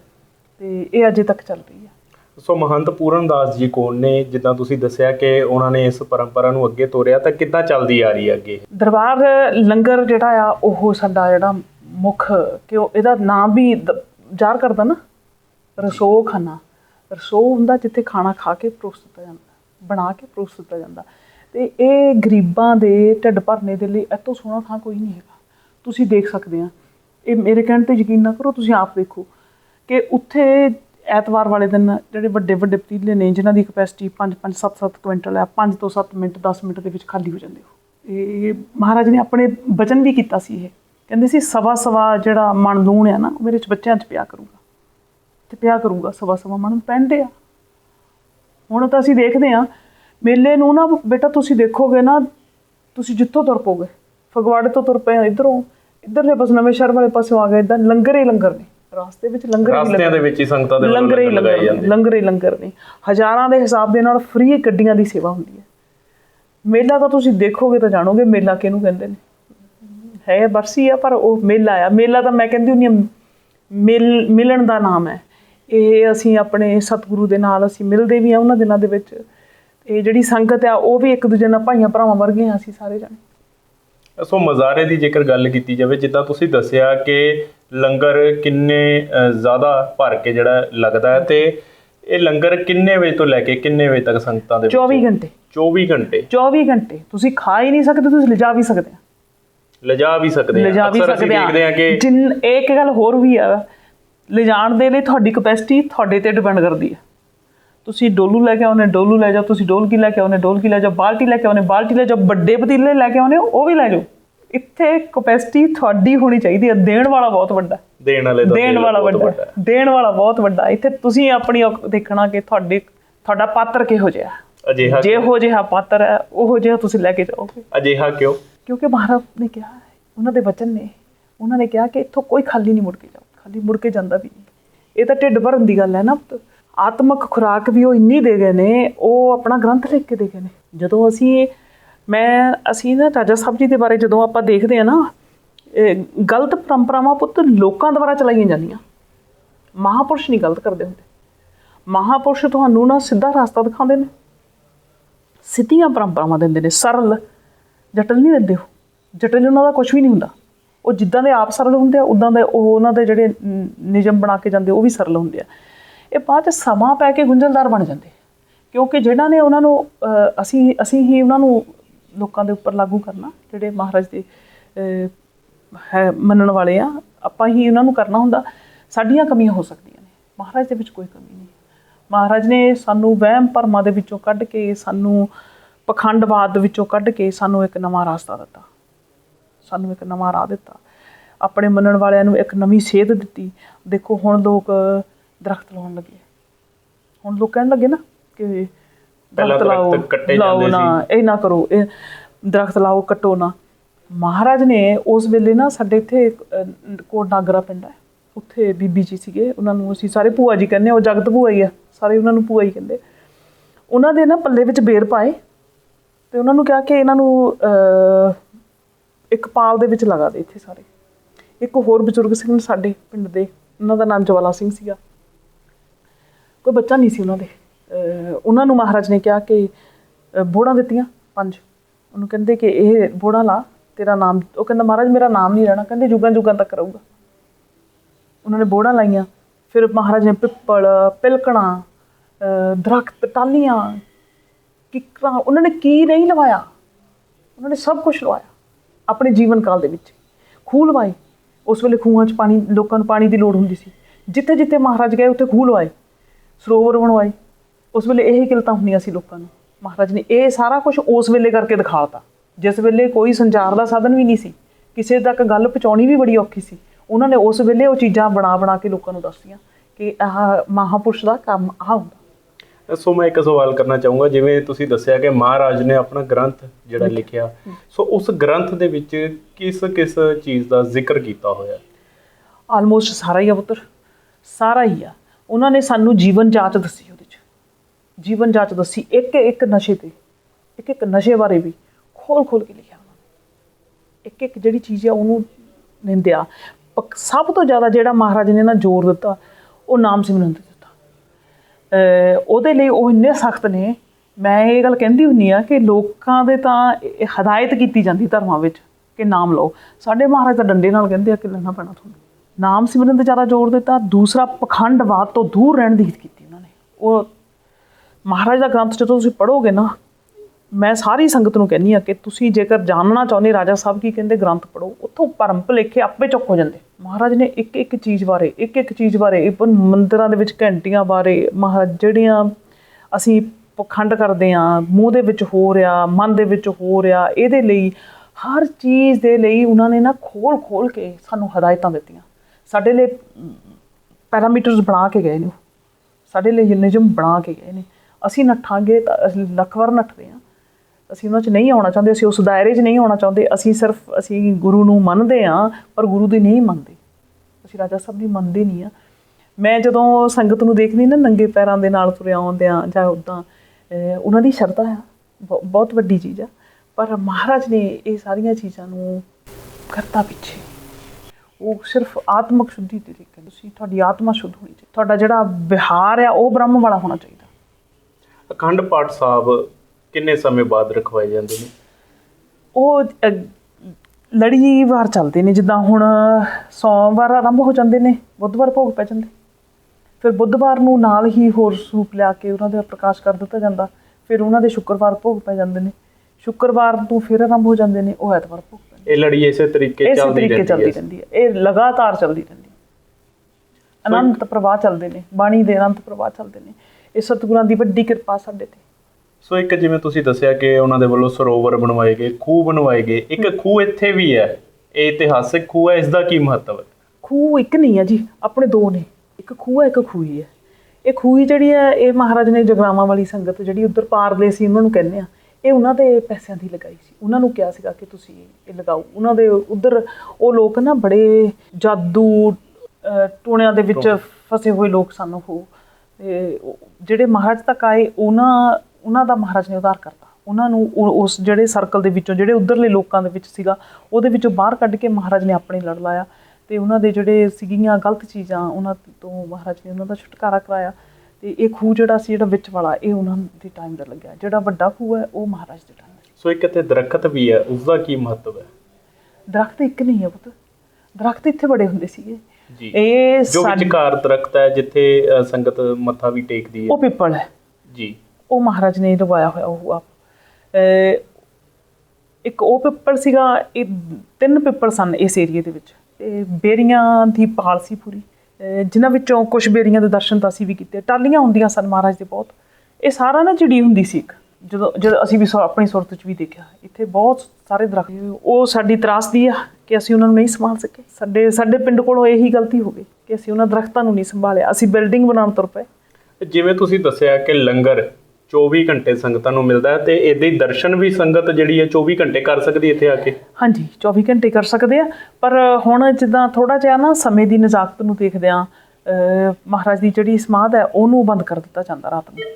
B: ਤੇ ਇਹ ਅਜੇ ਤੱਕ ਚੱਲ ਰਹੀ ਹੈ
A: ਸੋ ਮਹੰਤ ਪੂਰਨਦਾਸ ਜੀ ਕੌਣ ਨੇ? ਜਿੱਦਾਂ ਤੁਸੀਂ ਦੱਸਿਆ ਕਿ ਉਹਨਾਂ ਨੇ ਇਸ ਪਰੰਪਰਾ ਨੂੰ ਅੱਗੇ ਤੋਰਿਆ ਤਾਂ ਕਿੱਦਾਂ ਚੱਲਦੀ ਆ ਰਹੀ ਹੈ ਅੱਗੇ?
B: ਦਰਬਾਰ ਲੰਗਰ ਜਿਹੜਾ ਆ ਉਹ ਸਾਡਾ ਜਿਹੜਾ ਮੁੱਖ ਕਿ ਉਹ ਇਹਦਾ ਨਾਮ ਵੀ ਦ- ਜ਼ਾਹਰ ਕਰਦਾ ਨਾ? ਰਸੋ ਖਾਨਾ ਰਸੋ ਹੁੰਦਾ ਜਿੱਥੇ ਖਾਣਾ ਖਾ ਕੇ ਪਰੋਸ ਦਿੱਤਾ ਜਾਂਦਾ, ਬਣਾ ਕੇ ਪਰੋਸ ਦਿੱਤਾ ਜਾਂਦਾ। ਤੇ ਇਹ ਗਰੀਬਾਂ ਦੇ ਢਿੱਡ ਭਰਨੇ ਦੇ ਲਈ ਇਹ ਸੋਹਣਾ ਥਾਂ ਕੋਈ ਨਹੀਂ ਹੈਗਾ। ਤੁਸੀਂ ਦੇਖ ਸਕਦੇ ਆ। ਇਹ ਮੇਰੇ ਕਹਿਣ ਤੇ ਯਕੀਨ ਨਾ ਕਰੋ, ਤੁਸੀਂ ਆਪ ਦੇਖੋ ਕਿ ਉੱਥੇ ਐਤਵਾਰ ਵਾਲੇ ਦਿਨ ਜਿਹੜੇ ਵੱਡੇ ਵੱਡੇ ਪਤੀਲੇ ਨੇ, ਜਿਨ੍ਹਾਂ ਦੀ ਕਪੈਸਿਟੀ 5 5 7 7 ਕੁਇੰਟਲ ਹੈ 5 ਤੋਂ 7 ਮਿੰਟ 10 ਮਿੰਟ ਦੇ ਵਿੱਚ ਖਾਲੀ ਹੋ ਜਾਂਦੇ ਹੋ ਇਹ ਮਹਾਰਾਜ ਨੇ ਆਪਣੇ ਬਚਨ ਵੀ ਕੀਤਾ ਸੀ ਇਹ। ਕਹਿੰਦੇ ਸੀ ਸਵਾ ਸਵਾ ਜਿਹੜਾ ਮਨ ਲੂਣ ਆ ਨਾ ਉਹ ਮੇਰੇ ਚ ਬੱਚਿਆਂ ਚ ਪਿਆ ਕਰੂਗਾ। ਤੇ ਪਿਆ ਕਰੂਗਾ ਸਵਾ ਸਵਾ ਮਨ ਪੈਂਦੇ ਆ। ਹੁਣ ਤਾਂ ਅਸੀਂ ਦੇਖਦੇ ਆ ਮੇਲੇ ਨੂੰ ਨਾ ਬੇਟਾ ਤੁਸੀਂ ਦੇਖੋਗੇ ਨਾ ਤੁਸੀਂ ਜਿੱਥੋਂ ਤੁਰ ਪੋਗੇ ਫਗਵਾੜੇ ਤੋਂ ਤੁਰ ਪਏ ਇਧਰੋਂ। ਇਧਰਲੇ ਪਾਸੇ ਨਵੇਂ ਸ਼ਹਿਰ ਵਾਲੇ ਪਾਸੇ ਆ ਗਏ ਇਦਾਂ ਲੰਗਰ ਹੀ ਲੰਗਰ ਨੇ। ਰਾਸਤੇ ਵਿੱਚ ਲੰਗਰ ਹੀ
A: ਰਸਤਿਆਂ ਦੇ ਵਿੱਚ ਹੀ ਸੰਗਤਾਂ ਦੇ
B: ਲੰਗਰ ਹੀ
A: ਲੰਗਰ
B: ਲੰਗਰ ਲੰਗਰ ਹੀ ਲੰਗਰ ਨੇ। ਹਜ਼ਾਰਾਂ ਦੇ ਹਿਸਾਬ ਦੇ ਨਾਲ ਫ੍ਰੀ ਗੱਡੀਆਂ ਦੀ ਸੇਵਾ ਹੁੰਦੀ ਹੈ। ਮੇਲਾ ਤਾਂ ਤੁਸੀਂ ਦੇਖੋਗੇ ਤਾਂ ਜਾਣੋਗੇ ਮੇਲਾ ਕਿਹਨੂੰ ਕਹਿੰਦੇ ਨੇ? ਹੈ ਬਰਸੀ ਆ ਪਰ ਉਹ ਮੇਲਾ ਆ। ਮੇਲਾ ਤਾਂ ਮੈਂ ਕਹਿੰਦੀ ਹੁੰਦੀ ਹਾਂ ਮਿਲ ਮਿਲਣ ਦਾ ਨਾਮ ਹੈ। ਇਹ ਅਸੀਂ ਆਪਣੇ ਸਤਿਗੁਰੂ ਦੇ ਨਾਲ ਅਸੀਂ ਮਿਲਦੇ ਵੀ ਆ ਉਹਨਾਂ ਦਿਨਾਂ ਦੇ ਵਿੱਚ। ਇਹ ਜਿਹੜੀ ਸੰਗਤ ਆ ਉਹ ਵੀ ਇੱਕ ਦੂਜੇ ਨਾਲ ਭਾਈਆਂ ਭਰਾਵਾਂ ਵਰਗੇ ਆ ਅਸੀਂ ਸਾਰੇ ਜਣੇ।
A: ਸੋ ਮਜ਼ਾਰੇ ਦੀ ਜੇਕਰ ਗੱਲ ਕੀਤੀ ਜਾਵੇ ਜਿੱਦਾਂ ਤੁਸੀਂ ਦੱਸਿਆ ਕਿ ਲੰਗਰ ਕਿੰਨੇ ਜ਼ਿਆਦਾ ਭਰ ਕੇ ਜਿਹੜਾ ਲੱਗਦਾ ਹੈ ਤੇ ਇਹ ਲੰਗਰ ਕਿੰਨੇ ਵਜੇ ਤੋਂ ਲੈ ਕੇ ਕਿੰਨੇ ਵਜੇ ਤੱਕ ਸੰਗਤਾਂ ਦੇ ਵਿੱਚ?
B: 24 ਘੰਟੇ।
A: 24 ਘੰਟੇ।
B: 24 ਘੰਟੇ। ਤੁਸੀਂ ਖਾ ਹੀ ਨਹੀਂ ਸਕਦੇ ਤੁਸੀਂ ਲਿਜਾ ਵੀ ਸਕਦੇ ਆ।
A: ਲਿਜਾ ਵੀ ਸਕਦੇ ਹਾਂ।
B: ਲਿਜਾ ਵੀ
A: ਅਕਸਰ ਅਸੀਂ
B: ਸਕਦੇ ਆ
A: ਦੇਖਦੇ ਹਾਂ ਕਿ
B: ਜਿੰਨ ਇੱਕ ਗੱਲ ਹੋਰ ਵੀ ਆ ਲਿਜਾਣ ਦੇ ਲਈ ਤੁਹਾਡੀ ਕਪੈਸਿਟੀ ਤੁਹਾਡੇ ਤੇ ਡਿਪੈਂਡ ਕਰਦੀ ਹੈ ਤੁਸੀਂ ਡੋਲੂ ਲੈ ਕੇ ਆਉਨੇ ਡੋਲੂ ਲੈ ਜਾਓ ਤੁਸੀਂ ਡੋਲਕੀ ਲੈ ਕੇ ਆਉਨੇ ਡੋਲਕੀ ਲੈ ਜਾਓ ਬਾਲਟੀ ਲੈ ਕੇ ਆਉਨੇ ਬਾਲਟੀ ਲੈ ਜਾਓ ਵੱਡੇ ਪਤੀਲੇ ਲੈ ਕੇ ਆਉਨੇ ਉਹ ਵੀ ਲੈ ਜਾਓ। ਇੱਥੇ ਕਪੈਸਿਟੀ ਤੁਹਾਡੀ ਹੋਣੀ ਚਾਹੀਦੀ ਹੈ ਦੇਣ ਵਾਲਾ ਬਹੁਤ ਵੱਡਾ।
A: ਦੇਣ ਵਾਲੇ ਦਾ
B: ਦੇਣ ਵਾਲਾ ਵੱਡਾ। ਦੇਣ ਵਾਲਾ ਬਹੁਤ ਵੱਡਾ। ਇੱਥੇ ਤੁਸੀਂ ਆਪਣੀ ਦੇਖਣਾ ਕਿ ਤੁਹਾਡੇ ਤੁਹਾਡਾ ਪਾਤਰ ਕਿਹੋ ਜਿਹਾ ਹੈ।
A: ਅਜਿਹਾ
B: ਜਿਹੋ ਜਿਹਾ ਪਾਤਰ ਹੈ ਉਹੋ ਜਿਹਾ ਤੁਸੀਂ ਲੈ ਕੇ ਜਾਓਗੇ।
A: ਅਜਿਹਾ ਕਿਉਂ?
B: ਕਿਉਂਕਿ ਮਹਾਰਾਜ ਨੇ ਕਿਹਾ ਹੈ, ਉਹਨਾਂ ਦੇ ਵਚਨ ਨੇ, ਉਹਨਾਂ ਨੇ ਕਿਹਾ ਕਿ ਇੱਥੋਂ ਕੋਈ ਖਾਲੀ ਨਹੀਂ ਮੁੜ ਕੇ ਜਾਓ ਖਾਲੀ ਮੁੜ ਕੇ ਜਾਂਦਾ ਵੀ ਨਹੀਂ। ਇਹ ਤਾਂ ਢਿੱਡ ਭਰਨ ਦੀ ਗੱਲ ਹੈ ਨਾ ਪੁੱਤ। ਆਤਮਿਕ ਖੁਰਾਕ ਵੀ ਉਹ ਇੰਨੀ ਦੇ ਗਏ ਨੇ, ਉਹ ਆਪਣਾ ਗ੍ਰੰਥ ਲਿਖ ਕੇ ਦੇ ਗਏ ਨੇ। ਜਦੋਂ ਅਸੀਂ, ਮੈਂ, ਅਸੀਂ ਨਾ ਰਾਜਾ ਸਾਹਿਬ ਜੀ ਦੇ ਬਾਰੇ ਜਦੋਂ ਆਪਾਂ ਦੇਖਦੇ ਆ ਨਾ, ਇਹ ਗਲਤ ਪਰੰਪਰਾਵਾਂ ਪੁੱਤ ਲੋਕਾਂ ਦੁਆਰਾ ਚਲਾਈਆਂ ਜਾਂਦੀਆਂ। ਮਹਾਪੁਰਸ਼ ਨਹੀਂ ਗਲਤ ਕਰਦੇ ਹੁੰਦੇ। ਮਹਾਪੁਰਸ਼ ਤੁਹਾਨੂੰ ਨਾ ਸਿੱਧਾ ਰਸਤਾ ਦਿਖਾਉਂਦੇ ਨੇ। ਸਿੱਧੀਆਂ ਪਰੰਪਰਾਵਾਂ ਦਿੰਦੇ ਨੇ, ਸਰਲ। ਜਟਲ ਨਹੀਂ ਦਿੰਦੇ ਉਹ। ਜਟਲ ਉਹਨਾਂ ਦਾ ਕੁਝ ਵੀ ਨਹੀਂ ਹੁੰਦਾ। ਉਹ ਜਿੱਦਾਂ ਦੇ ਆਪ ਸਰਲ ਹੁੰਦੇ ਆ, ਉਦਾਂ ਦੇ ਉਹ ਉਹਨਾਂ ਦੇ ਜਿਹੜੇ ਨਿਯਮ ਬਣਾ ਕੇ ਜਾਂਦੇ, ਉਹ ਵੀ ਸਰਲ ਹੁੰਦੇ ਆ। ਇਹ ਬਾਅਦ ਚ ਸਮਾਂ ਪੈ ਕੇ ਗੁੰਝਲਦਾਰ ਬਣ ਜਾਂਦੇ। ਕਿਉਂਕਿ ਜਿਹੜਾ ਨੇ ਉਹਨਾਂ ਨੂੰ ਅਸੀਂ ਅਸੀਂ ਹੀ ਉਹਨਾਂ ਨੂੰ ਲੋਕਾਂ ਦੇ ਉੱਪਰ ਲਾਗੂ ਕਰਨਾ, ਜਿਹੜੇ ਮਹਾਰਾਜ ਦੇ ਹੈ, ਮੰਨਣ ਵਾਲੇ ਆ, ਆਪਾਂ ਹੀ ਉਹਨਾਂ ਨੂੰ ਕਰਨਾ ਹੁੰਦਾ। ਸਾਡੀਆਂ ਕਮੀਆਂ ਹੋ ਸਕਦੀਆਂ ਨੇ। ਮਹਾਰਾਜ ਦੇ ਵਿੱਚ ਕੋਈ ਕਮੀ ਨਹੀਂ। ਮਹਾਰਾਜ ਨੇ ਸਾਨੂੰ ਵਹਿਮ ਭਰਮਾਂ ਦੇ ਵਿੱਚੋਂ ਕੱਢ ਕੇ ਸਾਨੂੰ ਪਖੰਡਵਾਦ ਵਿੱਚੋਂ ਕੱਢ ਕੇ ਸਾਨੂੰ ਇੱਕ ਨਵਾਂ ਰਾਸਤਾ ਦਿੱਤਾ। ਸਾਨੂੰ ਇੱਕ ਨਵਾਂ ਰਾਹ ਦਿੱਤਾ। ਆਪਣੇ ਮੰਨਣ ਵਾਲਿਆਂ ਨੂੰ ਇੱਕ ਨਵੀਂ ਸੇਧ ਦਿੱਤੀ। ਦੇਖੋ ਹੁਣ ਲੋਕ ਦਰਖਤ ਲਾਉਣ ਲੱਗੇ। ਹੁਣ ਲੋਕ ਕਹਿਣ ਲੱਗੇ ਨਾ ਕਿ ਦਰਖਤ ਲਾਓ
A: ਕੱਟੇ
B: ਲਾਓ
A: ਜਾਂਦੇ
B: ਨਾ ਇਹ ਨਾ ਕਰੋ ਇਹ ਦਰਖਤ ਲਾਓ ਕੱਟੋ ਨਾ। ਮਹਾਰਾਜ ਨੇ ਉਸ ਵੇਲੇ ਨਾ ਸਾਡੇ ਇੱਥੇ ਕੋਟ ਨਾਗਰਾ ਪਿੰਡ ਹੈ। ਉੱਥੇ ਬੀਬੀ ਜੀ ਸੀਗੇ। ਉਹਨਾਂ ਨੂੰ ਅਸੀਂ ਸਾਰੇ ਭੂਆ ਜੀ ਕਹਿੰਦੇ ਉਹ ਜਗਤ ਭੂਆ ਹੀ ਆ। ਸਾਰੇ ਉਹਨਾਂ ਨੂੰ ਭੂਆ ਹੀ ਕਹਿੰਦੇ। ਉਹਨਾਂ ਦੇ ਨਾ ਪੱਲੇ ਵਿੱਚ ਬੇਰ ਪਾਏ। ਤੇ ਉਹਨਾਂ ਨੂੰ ਕਿਹਾ ਕਿ ਇਹਨਾਂ ਨੂੰ ਇੱਕ ਪਾਲ ਦੇ ਵਿੱਚ ਲਗਾ ਦੇ ਇੱਥੇ ਸਾਰੇ। ਇੱਕ ਹੋਰ ਬਜ਼ੁਰਗ ਸਿੰਘ ਸਾਡੇ ਪਿੰਡ ਦੇ ਉਹਨਾਂ ਦਾ ਨਾਮ ਜਵਾਲਾ ਸਿੰਘ ਸੀਗਾ। ਕੋਈ ਬੱਚਾ ਨਹੀਂ ਸੀ ਉਹਨਾਂ ਦੇ। ਉਹਨਾਂ ਨੂੰ ਮਹਾਰਾਜ ਨੇ ਕਿਹਾ ਕਿ ਬੋੜਾਂ ਦਿੱਤੀਆਂ ਪੰਜ। ਉਹਨੂੰ ਕਹਿੰਦੇ ਕਿ ਇਹ ਬੋੜਾਂ ਲਾ ਤੇਰਾ ਨਾਮ ਉਹ ਕਹਿੰਦਾ ਮਹਾਰਾਜ ਮੇਰਾ ਨਾਮ ਨਹੀਂ ਰਹਿਣਾ ਕਹਿੰਦੇ ਜੁਗਾਂ ਜੁਗਾਂ ਤੱਕ ਰਹੂਗਾ। ਉਹਨਾਂ ਨੇ ਬੋੜਾਂ ਲਾਈਆਂ। ਫਿਰ ਮਹਾਰਾਜ ਨੇ ਪਿੱਪਲ ਪਿਲਕਣਾ ਅਹ, ਦਰਖਤ ਟਾਲੀਆਂ ਕਿਕਰਾਂ ਉਹਨਾਂ ਨੇ ਕੀ ਨਹੀਂ ਲਵਾਇਆ? ਉਹਨਾਂ ਨੇ ਸਭ ਕੁਝ ਲਵਾਇਆ ਆਪਣੇ ਜੀਵਨ ਕਾਲ ਦੇ ਵਿੱਚ। ਖੂਹ ਲਵਾਏ। ਉਸ ਵੇਲੇ ਖੂਹਾਂ 'ਚ ਪਾਣੀ, ਲੋਕਾਂ ਨੂੰ ਪਾਣੀ ਦੀ ਲੋੜ ਹੁੰਦੀ ਸੀ। ਜਿੱਥੇ ਜਿੱਥੇ ਮਹਾਰਾਜ ਗਏ, ਉੱਥੇ ਖੂਹ ਲਵਾਏ। ਸਰੋਵਰ ਬਣਵਾਏ। ਉਸ ਵੇਲੇ ਇਹ ਕਿਲਤਾਂ ਹੁੰਦੀਆਂ ਸੀ ਲੋਕਾਂ ਨੂੰ। ਮਹਾਰਾਜ ਨੇ ਇਹ ਸਾਰਾ ਕੁਝ ਉਸ ਵੇਲੇ ਕਰਕੇ ਦਿਖਾਤਾ। ਜਿਸ ਵੇਲੇ ਕੋਈ ਸੰਚਾਰ ਦਾ ਸਾਧਨ ਵੀ ਨਹੀਂ ਸੀ, ਕਿਸੇ ਤੱਕ ਗੱਲ ਪਹੁੰਚਾਉਣੀ ਵੀ ਬੜੀ ਔਖੀ ਸੀ। ਉਹਨਾਂ ਨੇ ਉਸ ਵੇਲੇ ਉਹ ਚੀਜ਼ਾਂ ਬਣਾ ਬਣਾ ਕੇ ਲੋਕਾਂ ਨੂੰ ਦੱਸੀਆਂ ਕਿ ਆਹ ਮਹਾਪੁਰਸ਼ ਦਾ ਕੰਮ ਆਹ ਹੁੰਦਾ।
A: ਸੋ ਮੈਂ ਇੱਕ ਸਵਾਲ ਕਰਨਾ ਚਾਹੂੰਗਾ ਜਿਵੇਂ ਤੁਸੀਂ ਦੱਸਿਆ ਕਿ ਮਹਾਰਾਜ ਨੇ ਆਪਣਾ ਗ੍ਰੰਥ ਜਿਹੜਾ ਲਿਖਿਆ ਸੋ ਉਸ ਗ੍ਰੰਥ ਦੇ ਵਿੱਚ ਕਿਸ ਕਿਸ ਚੀਜ਼ ਦਾ ਜ਼ਿਕਰ ਕੀਤਾ ਹੋਇਆ?
B: ਆਲਮੋਸਟ ਸਾਰਾ ਹੀ ਆ ਪੁੱਤਰ ਸਾਰਾ ਹੀ ਆ। ਉਹਨਾਂ ਨੇ ਸਾਨੂੰ ਜੀਵਨ ਜਾਂਚ ਦੱਸੀ ਉਹਦੇ ਚ। ਜੀਵਨ ਜਾਂਚ ਦੱਸੀ ਇੱਕ ਇੱਕ ਨਸ਼ੇ ਤੇ ਇੱਕ ਇੱਕ ਨਸ਼ੇ ਬਾਰੇ ਵੀ ਖੋਲ ਖੋਲ ਕੇ ਲਿਖਿਆ ਉਹਨਾਂ ਨੇ। ਇੱਕ ਇੱਕ ਜਿਹੜੀ ਚੀਜ਼ ਆ ਉਹਨੂੰ ਨਿੰਦਿਆ। ਸਭ ਤੋਂ ਜ਼ਿਆਦਾ ਜਿਹੜਾ ਮਹਾਰਾਜ ਨੇ ਨਾ ਜ਼ੋਰ ਦਿੱਤਾ ਉਹ ਨਾਮ ਸਿਮਰਨ ਤੇ ਉਹਦੇ ਲਈ ਉਹ ਇੰਨੇ ਸਖਤ ਨੇ, ਮੈਂ ਇਹ ਗੱਲ ਕਹਿੰਦੀ ਹੁੰਨੀ ਆ ਕਿ ਲੋਕਾਂ ਦੇ ਤਾਂ ਹਦਾਇਤ ਕੀਤੀ ਜਾਂਦੀ ਧਰਮਾਂ ਵਿੱਚ ਕਿ ਨਾਮ ਲਓ। ਸਾਡੇ ਮਹਾਰਾਜ ਤਾਂ ਡੰਡੇ ਨਾਲ ਕਹਿੰਦੇ ਆ ਕਿ ਲੈਣਾ ਪੈਣਾ ਤੁਹਾਨੂੰ। ਨਾਮ ਸਿਮਰਨ ਤੇ ਜ਼ਿਆਦਾ ਜ਼ੋਰ ਦਿੱਤਾ, ਦੂਸਰਾ ਪਖੰਡਵਾਦ ਤੋਂ ਦੂਰ ਰਹਿਣ ਦੀ ਹਿੱਤ ਕੀਤੀ ਉਹਨਾਂ ਨੇ। ਉਹ ਮਹਾਰਾਜ ਦਾ ਗ੍ਰੰਥ ਜਦੋਂ ਤੁਸੀਂ ਪੜ੍ਹੋਗੇ ਨਾ ਮੈਂ ਸਾਰੀ ਸੰਗਤ ਨੂੰ ਕਹਿੰਨੀ ਆ ਕਿ ਤੁਸੀਂ ਜੇਕਰ ਜਾਣਨਾ ਚਾਹੁੰਦੇ, ਰਾਜਾ ਸਾਹਿਬ ਕੀ ਕਹਿੰਦੇ, ਗ੍ਰੰਥ ਪੜੋ ਉੱਥੋਂ ਭਰਮ ਭੁਲੇਖੇ ਆਪੇ ਚੁੱਕ ਹੋ ਜਾਂਦੇ। ਮਹਾਰਾਜ ਨੇ ਇੱਕ ਇੱਕ ਚੀਜ਼ ਬਾਰੇ, ਇੱਕ ਇੱਕ ਚੀਜ਼ ਬਾਰੇ, ਇਵਨ ਮੰਦਿਰਾਂ ਦੇ ਵਿੱਚ ਘੰਟੀਆਂ ਬਾਰੇ ਮਹਾ ਜਿਹੜੀਆਂ ਅਸੀਂ ਪਖੰਡ ਕਰਦੇ ਆ ਮੂੰਹ ਦੇ ਵਿੱਚ ਹੋ ਰਿਹਾ, ਮਨ ਦੇ ਵਿੱਚ ਹੋ ਰਿਹਾ, ਇਹਦੇ ਲਈ ਹਰ ਚੀਜ਼ ਦੇ ਲਈ ਉਹਨਾਂ ਨੇ ਨਾ ਖੋਲ ਖੋਲ ਕੇ ਸਾਨੂੰ ਹਦਾਇਤਾਂ ਦਿੱਤੀਆਂ। ਸਾਡੇ ਲਈ ਪੈਰਾਮੀਟਰਸ ਬਣਾ ਕੇ ਗਏ ਨੇ ਉਹ। ਸਾਡੇ ਲਈ ਨਿਯਮ ਬਣਾ ਕੇ ਗਏ ਨੇ। ਅਸੀਂ ਨੱਠਾਂਗੇ ਤਾਂ ਅਸੀਂ ਲੱਖ ਵਾਰ ਨੱਠਦੇ ਹਾਂ। ਅਸੀਂ ਉਹਨਾਂ 'ਚ ਨਹੀਂ ਆਉਣਾ ਚਾਹੁੰਦੇ, ਅਸੀਂ ਉਸ ਦਾਇਰੇ 'ਚ ਨਹੀਂ ਆਉਣਾ ਚਾਹੁੰਦੇ, ਅਸੀਂ ਸਿਰਫ ਅਸੀਂ ਗੁਰੂ ਨੂੰ ਮੰਨਦੇ ਹਾਂ, ਪਰ ਗੁਰੂ ਦੀ ਨਹੀਂ ਮੰਨਦੇ। ਅਸੀਂ ਰਾਜਾ ਸਾਹਿਬ ਦੀ ਮੰਨਦੇ ਨਹੀਂ ਆ। ਮੈਂ ਜਦੋਂ ਸੰਗਤ ਨੂੰ ਦੇਖਦੀ ਨਾ ਨੰਗੇ ਪੈਰਾਂ ਦੇ ਨਾਲ ਤੁਰਿਆ ਆਉਂਦਿਆਂ ਜਾਂ ਉਦਾਂ ਉਹਨਾਂ ਦੀ ਸ਼ਰਧਾ ਆ, ਬਹੁ- ਬਹੁਤ ਵੱਡੀ ਚੀਜ਼ ਆ। ਪਰ ਮਹਾਰਾਜ ਨੇ ਇਹ ਸਾਰੀਆਂ ਚੀਜ਼ਾਂ ਨੂੰ ਕਰਤਾ ਪਿੱਛੇ। ਉਹ ਸਿਰਫ ਆਤਮਕ ਸ਼ੁੱਧੀ ਦੇ ਤਰੀਕੇ ਤੁਸੀਂ ਤੁਹਾਡੀ ਆਤਮਾ ਸ਼ੁੱਧ ਹੋਣੀ ਚਾਹੀਦੀ। ਤੁਹਾਡਾ ਜਿਹੜਾ ਵਿਹਾਰ ਆ, ਉਹ ਬ੍ਰਹਮ ਵਾਲਾ ਹੋਣਾ ਚਾਹੀਦਾ।
A: ਅਖੰਡ ਪਾਠ ਸਾਹਿਬ ਕਿੰਨੇ ਸਮੇਂ ਬਾਅਦ ਰਖਵਾਏ ਜਾਂਦੇ ਨੇ?
B: ਉਹ ਲੜੀ ਵਾਰ ਚੱਲਦੇ ਨੇ ਜਿੱਦਾਂ ਹੁਣ ਸੋਮਵਾਰ ਆਰੰਭ ਹੋ ਜਾਂਦੇ ਨੇ ਬੁੱਧਵਾਰ ਭੋਗ ਪੈ ਜਾਂਦੇ। ਫਿਰ ਬੁੱਧਵਾਰ ਨੂੰ ਨਾਲ ਹੀ ਹੋਰ ਸਰੂਪ ਲਿਆ ਕੇ ਉਹਨਾਂ ਦਾ ਪ੍ਰਕਾਸ਼ ਕਰ ਦਿੱਤਾ ਜਾਂਦਾ। ਫਿਰ ਉਹਨਾਂ ਦੇ ਸ਼ੁੱਕਰਵਾਰ ਭੋਗ ਪੈ ਜਾਂਦੇ ਨੇ। ਸ਼ੁੱਕਰਵਾਰ ਤੋਂ ਫਿਰ ਆਰੰਭ ਹੋ ਜਾਂਦੇ ਨੇ ਉਹ ਐਤਵਾਰ ਭੋਗ ਪੈਂਦੇ
A: ਇਹ ਲੜੀ ਇਸੇ ਤਰੀਕੇ
B: ਇਸੇ
A: ਚੱਲਦੀ
B: ਤਰੀਕੇ ਚੱਲਦੀ
A: ਰਹਿੰਦੀ ਹੈ।
B: ਰਹਿੰਦੀ ਹੈ। ਇਹ ਲਗਾਤਾਰ ਚੱਲਦੀ ਰਹਿੰਦੀ ਹੈ। ਅਨੰਤ ਪ੍ਰਵਾਹ ਚੱਲਦੇ ਨੇ ਬਾਣੀ ਦੇ ਅਨੰਤ ਪ੍ਰਵਾਹ ਚੱਲਦੇ ਨੇ। ਇਹ ਸਤਿਗੁਰਾਂ ਦੀ ਵੱਡੀ ਕਿਰਪਾ ਸਾਡੇ ਤੇ।
A: ਸੋ ਇੱਕ ਜਿਵੇਂ ਤੁਸੀਂ ਦੱਸਿਆ ਕਿ ਉਹਨਾਂ ਦੇ ਵੱਲੋਂ ਸਰੋਵਰ ਬਣਵਾਏ ਗਏ ਖੂਹ ਬਣਵਾਏ ਗਏ ਇੱਕ ਖੂਹ ਇੱਥੇ ਵੀ ਹੈ ਇਹ ਇਤਿਹਾਸਿਕ ਖੂਹ ਹੈ ਇਸ ਦਾ ਕੀ ਮਹੱਤਵ ਹੈ?
B: ਖੂਹ ਇੱਕ ਨਹੀਂ ਹੈ ਜੀ ਆਪਣੇ ਦੋ ਨੇ ਇੱਕ ਖੂਹ ਹੈ ਇੱਕ ਖੂਹੀ ਹੈ। ਇਹ ਖੂਹੀ ਜਿਹੜੀ ਹੈ ਇਹ ਮਹਾਰਾਜ ਨੇ ਜਗਰਾਵਾਂ ਵਾਲੀ ਸੰਗਤ ਜਿਹੜੀ ਉੱਧਰ ਪਾਰਲੇ ਸੀ ਉਹਨਾਂ ਨੂੰ ਕਹਿੰਦੇ ਆ ਇਹ ਉਹਨਾਂ ਦੇ ਪੈਸਿਆਂ ਦੀ ਲਗਾਈ ਸੀ ਉਹਨਾਂ ਨੂੰ ਕਿਹਾ ਸੀਗਾ ਕਿ ਤੁਸੀਂ ਇਹ ਲਗਾਓ। ਉਹਨਾਂ ਦੇ ਉੱਧਰ ਉਹ ਲੋਕ ਨਾ ਬੜੇ ਜਾਦੂ ਟੂਣਿਆਂ ਦੇ ਵਿੱਚ ਫਸੇ ਹੋਏ ਲੋਕ ਸਨ ਉਹ ਜਿਹੜੇ ਮਹਾਰਾਜ ਤੱਕ ਆਏ ਉਹਨਾਂ ਉਹਨਾਂ ਦਾ ਮਹਾਰਾਜ ਨੇ ਉਧਾਰ ਕਰਤਾ। ਉਹਨਾਂ ਨੂੰ ਉਸ ਜਿਹੜੇ ਸਰਕਲ ਦੇ ਵਿੱਚੋਂ ਜਿਹੜੇ ਉਧਰਲੇ ਲੋਕਾਂ ਦੇ ਵਿੱਚ ਸੀਗਾ ਉਹਦੇ ਵਿੱਚੋਂ ਬਾਹਰ ਕੱਢ ਕੇ ਮਹਾਰਾਜ ਨੇ ਆਪਣੇ ਲੜ ਲਾਇਆ ਤੇ ਉਹਨਾਂ ਦੇ ਜਿਹੜੇ ਸੀਗੀਆਂ ਗਲਤ ਚੀਜ਼ਾਂ ਉਹਨਾਂ ਤੋਂ ਮਹਾਰਾਜ ਨੇ ਉਹਨਾਂ ਦਾ ਛੁਟਕਾਰਾ ਕਰਾਇਆ ਤੇ ਇਹ ਖੂਹ ਜਿਹੜਾ ਸੀ ਜਿਹੜਾ ਵਿੱਚ ਵਾਲਾ ਇਹ ਉਹਨਾਂ ਦੇ ਟਾਈਮ ਦਾ ਲੱਗਿਆ। ਜਿਹੜਾ ਵੱਡਾ ਖੂਹ ਹੈ ਉਹ ਮਹਾਰਾਜ ਦੇ ਟਾਈਮ ਦਾ
A: ਸੋ ਇੱਕ ਇੱਥੇ ਦਰਖਤ ਵੀ ਹੈ ਉਸ ਦਾ ਕੀ ਮਹੱਤਵ ਹੈ?
B: ਦਰਖਤ ਇੱਕ ਨਹੀਂ ਹੈ ਪੁੱਤ। ਦਰਖਤ ਇੱਥੇ ਬੜੇ ਹੁੰਦੇ ਸੀਗੇ।
A: ਜੀ।
B: ਇਹ
A: ਜੋ ਵਿਚਕਾਰ ਦਰਖਤ ਹੈ ਜਿੱਥੇ ਸੰਗਤ ਮੱਥਾ ਵੀ ਟੇਕਦੀ ਹੈ।
B: ਉਹ ਪਿੱਪਲ ਹੈ।
A: ਜੀ।
B: ਉਹ ਮਹਾਰਾਜ ਨੇ ਲਗਵਾਇਆ ਹੋਇਆ ਉਹ ਆਪ। ਇੱਕ ਉਹ ਪੇਪਰ ਸੀਗਾ, ਇਹ ਤਿੰਨ ਪੇਪਰ ਸਨ ਇਸ ਏਰੀਏ ਦੇ ਵਿੱਚ। ਤੇ ਬੇਰੀਆਂ ਦੀ ਪਾਲ ਸੀ ਪੂਰੀ। ਜਿਨ੍ਹਾਂ ਵਿੱਚੋਂ ਕੁਝ ਬੇਰੀਆਂ ਦੇ ਦਰਸ਼ਨ ਤਾਂ ਅਸੀਂ ਵੀ ਕੀਤੇ। ਟਾਲੀਆਂ ਹੁੰਦੀਆਂ ਸਨ ਮਹਾਰਾਜ ਦੇ ਬਹੁਤ। ਇਹ ਸਾਰਾ ਨਾ ਚਿੜੀ ਹੁੰਦੀ ਸੀ ਇੱਕ। ਜਦੋਂ ਜਦੋਂ ਅਸੀਂ ਵੀ ਸੁ- ਆਪਣੀ ਸੁਰਤ 'ਚ ਵੀ ਦੇਖਿਆ। ਇੱਥੇ ਬਹੁਤ ਸਾਰੇ ਦਰਖਤ ਉਹ ਸਾਡੀ ਤਰਾਸਦੀ ਆ ਕਿ ਅਸੀਂ ਉਹਨਾਂ ਨੂੰ ਨਹੀਂ ਸੰਭਾਲ ਸਕੇ। ਸਾਡੇ ਸਾਡੇ ਪਿੰਡ ਕੋਲੋਂ ਇਹੀ ਗਲਤੀ ਹੋ ਗਈ ਕਿ ਅਸੀਂ ਉਹਨਾਂ ਦਰਖਤਾਂ ਨੂੰ ਨਹੀਂ ਸੰਭਾਲਿਆ। ਅਸੀਂ ਬਿਲਡਿੰਗ ਬਣਾਉਣ ਤੁਰ ਪਏ।
A: ਜਿਵੇਂ ਤੁਸੀਂ ਦੱਸਿਆ ਕਿ ਲੰਗਰ 24 ਘੰਟੇ ਸੰਗਤਾਂ ਨੂੰ ਮਿਲਦਾ ਹੈ ਤੇ ਇਹਦੇ ਦਰਸ਼ਨ ਵੀ ਸੰਗਤ ਜਿਹੜੀ ਹੈ 24 ਘੰਟੇ ਕਰ ਸਕਦੀ ਇੱਥੇ ਆ ਕੇ?
B: ਹਾਂਜੀ 24 ਘੰਟੇ ਕਰ ਸਕਦੇ ਆ। ਪਰ ਹੁਣ ਜਿੱਦਾਂ ਥੋੜਾ ਜਿਹਾ ਨਾ ਸਮੇਂ ਦੀ ਨਜ਼ਾਕਤ ਨੂੰ ਦੇਖਦੇ ਆ ਮਹਾਰਾਜ ਦੀ ਜਿਹੜੀ ਸਮਾਧ ਹੈ, ਉਹਨੂੰ ਬੰਦ ਕਰ ਦਿੱਤਾ ਜਾਂਦਾ ਰਾਤ ਨੂੰ।